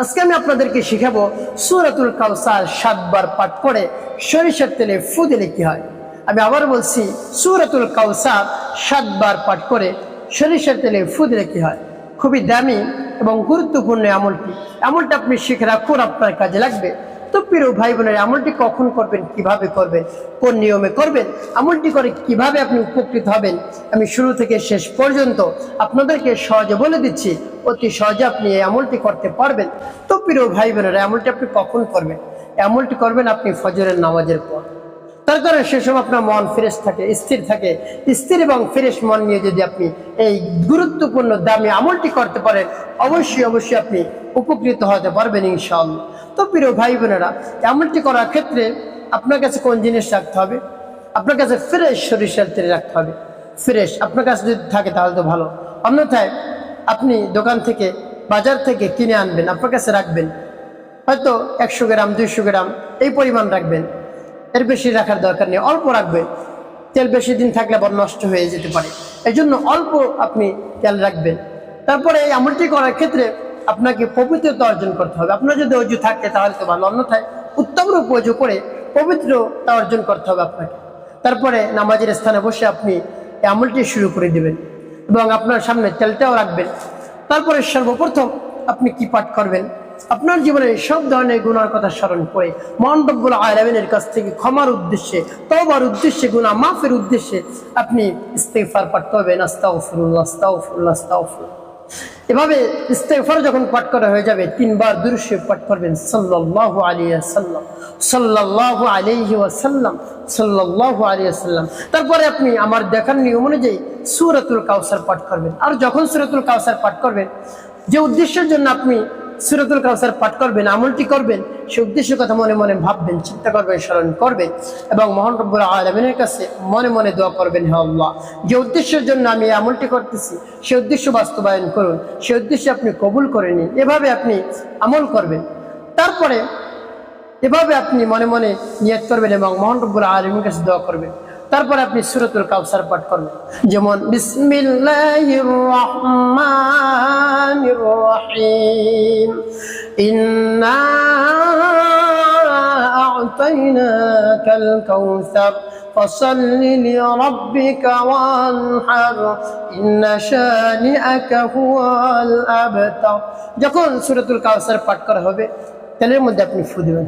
আজকে আমি আপনাদেরকে শিখাবো সুরাতুল কাউসার সাতবার পাঠ করে সরিষার তেলে ফু দিলে কি হয়। আমি আবার বলছি, সুরাতুল কাউসার সাতবার পাঠ করে সরিষার তেলে ফু দিলে কি হয়? খুবই দামি এবং গুরুত্বপূর্ণ আমলটি। আমলটা আপনি শিখে রাখুন, আপনার কাজে লাগবে। তো প্রিয় ভাই বোনের, আমলটি কখন করবেন, কীভাবে করবেন, কোন নিয়মে করবেন, আমলটি করে কীভাবে আপনি উপকৃত হবেন, আমি শুরু থেকে শেষ পর্যন্ত আপনাদেরকে সহজে বলে দিচ্ছি, অতি সহজে আপনি এই আমলটি করতে পারবেন। তো প্রিয় ভাই বোনেরা, আমলটি আপনি কখন করবেন? আমলটি করবেন আপনি ফজরের নামাজের পর। তার কারণে সেসব আপনার মন ফ্রেশ থাকে, স্থির থাকে। স্থির এবং ফ্রেশ মন নিয়ে যদি আপনি এই গুরুত্বপূর্ণ দামি আমলটি করতে পারেন, অবশ্যই অবশ্যই আপনি উপকৃত হতে পারবেন ইনশাআল্লাহ। তো প্রিয় ভাই বোনেরা, আমলটি করার ক্ষেত্রে আপনার কাছে কোন জিনিস রাখতে হবে? আপনার কাছে ফ্রেশ সরিষার তেল রাখতে হবে। ফ্রেশ, আপনার কাছে যদি থাকে তাহলে তো ভালো। অন্যথায় আপনি দোকান থেকে, বাজার থেকে কিনে আনবেন, আপনার কাছে রাখবেন। হয়তো একশো গ্রাম, দুইশো গ্রাম, এই পরিমাণ রাখবেন। এর বেশি রাখার দরকার নেই, অল্প রাখবে। তেল বেশি দিন থাকলে আবার নষ্ট হয়ে যেতে পারে। এই জন্য অল্প আপনি তেল রাখবেন। তারপরে এই আমলটি করার ক্ষেত্রে আপনাকে পবিত্রতা অর্জন করতে হবে। আপনার যদি অজু থাকে তাহলে তো ভালো, অন্যথায় উত্তম রূপ অজু করে পবিত্রতা অর্জন করতে হবে আপনাকে। তারপরে নামাজের স্থানে বসে আপনি এই আমলটি শুরু করে দিবেন এবং আপনার সামনে তেলটাও রাখবেন। তারপরে সর্বপ্রথম আপনি কি পাঠ করবেন? আপনার জীবনে সব ধরনের গুনার কথা স্মরণ করে মন্ডপগুলো আলমিনের কাছ থেকে ক্ষমার উদ্দেশ্যে তবার উদ্দেশ্যে গুণা মাফের উদ্দেশ্যে আপনি ইস্তেফার পাঠ করবেন আস্তাউফুল্লাহ এভাবে ইস্তেফার যখন পাঠ করা হয়ে যাবে, তিনবার দুরুশে পাঠ করবেন। সাল্লাল্লাহু আলাইহি সাল্লাম সাল্লাল্লাহু আলাইহি ওয়াসাল্লাম, সাল্লাল্লাহু আলাইহি ওয়াসাল্লাম। তারপরে আপনি আমার দেখার নিয়ম অনুযায়ী সূরাতুল কাউসার পাঠ করবেন। আর যখন সূরাতুল কাউসার পাঠ করবেন, যে উদ্দেশ্যের জন্য আপনি সুরতুল কাউসার পাঠ করবেন, আমলটি করবেন, সে উদ্দেশ্যের কথা মনে মনে ভাববেন, চিন্তা করবেন, স্মরণ করবেন এবং মহান রব্বুল আলমিনের কাছে মনে মনে দোয়া করবেন, হে আল্লাহ। যে উদ্দেশ্যের জন্য আমি এই আমলটি করতেছি, সে উদ্দেশ্য বাস্তবায়ন করুন, সে উদ্দেশ্যে আপনি কবুল করে নিন, এভাবে আপনি আমল করবেন। তারপরে এভাবে আপনি মনে মনে নিয়ত করবেন এবং মোহন রব্বুল আলমীর কাছে দোয়া করবেন। তারপরে আপনি সুরতুল কাউসার পাঠ করবেন যেমন বিসমিল্লাহির রহমানির রহিম ইন্না আ'তাইনাকাল কাউসার فصل لربك وانحر إن شانئك هو الأبتر যখন সূরাতুল কাউসার পাঠ করা হবে তেলের মধ্যে আপনি ফু দিবেন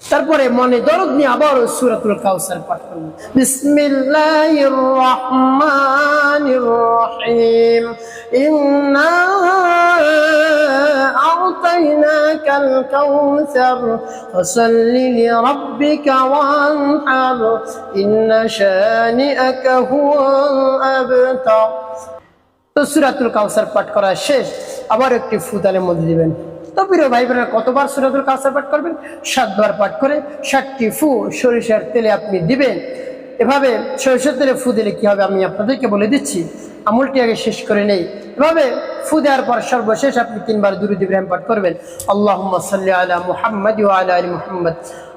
তারপরে মনে দরদ নিয়ে আবার সুরাতুল কাউসার পাঠ করবেন বিসমিল্লাহির রহমানির রহিম ইন্না আ'তাইনাকাল কাউসার ফাসাল্লি লিরাব্বিকা ওয়ানহার। ইন্না শানিআকা হুয়াল আবতার তো সুরাতুল কাউসার পাঠ করা শেষ। আবার একটি ফুতালের মধ্যে দিবেন। তো প্রিয় ভাই বোনেরা কতবার সুরাতুল কাসার পাঠ করবেন? সাতবার পাঠ করে ষাটটি ফু সরিষার তেলে আপনি দিবেন। এভাবে সরিষার তেলে ফু দিলে কি হবে আমি আপনাদেরকে বলে দিচ্ছি। আমুলটি আগে শেষ করে নেই। এভাবে ফু দেওয়ার পর সর্বশেষ আপনি তিনবার দুরুদ ইব্রাহিম পাঠ করবেন। আল্লাহ সাল্লি আলা মুহাম্মদ আলা আলী মুহাম্মদ।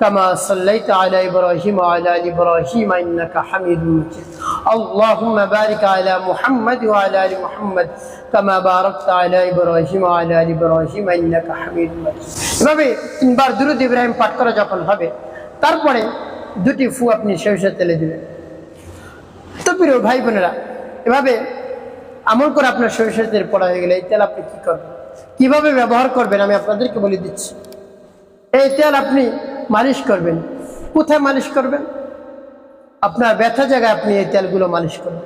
كما صليت على إبراهيم وعلى آل إبراهيم إنك حميد مجيد اللهم بارك على محمد وعلى آل محمد كما باركت على إبراهيم وعلى آل إبراهيم إنك حميد مجيد এভাবে তিনবার দুরুদ ইব্রাহিম পাঠ করা যখন হবে তারপরে দুটি ফু আপনি সরিষার তেলে দিবেন তো প্রিয় ভাই বোনেরা এভাবে আমল করে আপনার সরিষার তেল পড়া হয়ে গেলে এই তেল আপনি কি করবেন কিভাবে ব্যবহার করবেন আমি আপনাদেরকে বলে দিচ্ছি এই তেল আপনি মালিশ করবেন। কোথায় মালিশ করবেন? আপনার ব্যথা জায়গায় আপনি এই তেলগুলো মালিশ করবেন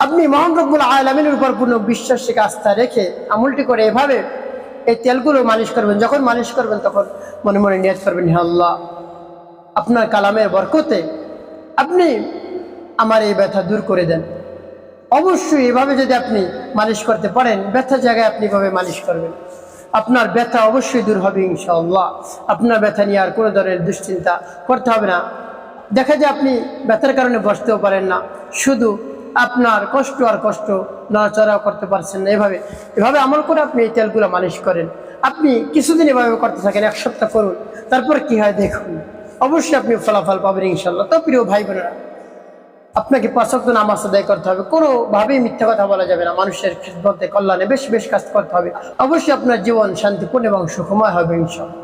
আপনি মোহাম্মবুল আলমিনের উপর পূর্ণ বিশ্বাস থেকে আস্থা রেখে আমলটি করে এভাবে এই তেলগুলো মালিশ করবেন। যখন মালিশ করবেন, তখন মনে মনে নিয়ত করবেন, হে আল্লাহ, আপনার কালামের বরকতে আপনি আমার এই ব্যথা দূর করে দেন। অবশ্যই এভাবে যদি আপনি মালিশ করতে পারেন, ব্যথা জায়গায় আপনি এভাবে মালিশ করবেন। আপনার ব্যথা অবশ্যই দূর হবে, ইনশাআল্লাহ। আপনার ব্যথা নিয়ে আর কোনো ধরনের দুশ্চিন্তা করতে হবে না। দেখা যায় আপনি ব্যথার কারণে বসতেও পারেন না। শুধু আপনার কষ্ট আর কষ্ট নড়াচড়াও করতে পারছেন না এভাবে। এভাবে আমল করে আপনি এই তেলগুলো মালিশ করেন। আপনি কিছুদিন এভাবে করতে থাকেন, এক সপ্তাহ করুন। তারপর কি হয় দেখুন। অবশ্যই আপনি ফলাফল পাবেন ইনশাল্লাহ তো প্রিয় ভাই বোনেরা আপনাকে পাঁচক্ত নামাজ আদায় করতে হবে। কোনোভাবেই মিথ্যা কথা বলা যাবে না। মানুষের বলতে কল্যাণে বেশ বেশ কাজ করতে হবে। অবশ্যই আপনার জীবন শান্তিপূর্ণ এবং সুখময় হবে ইনশাল্লাহ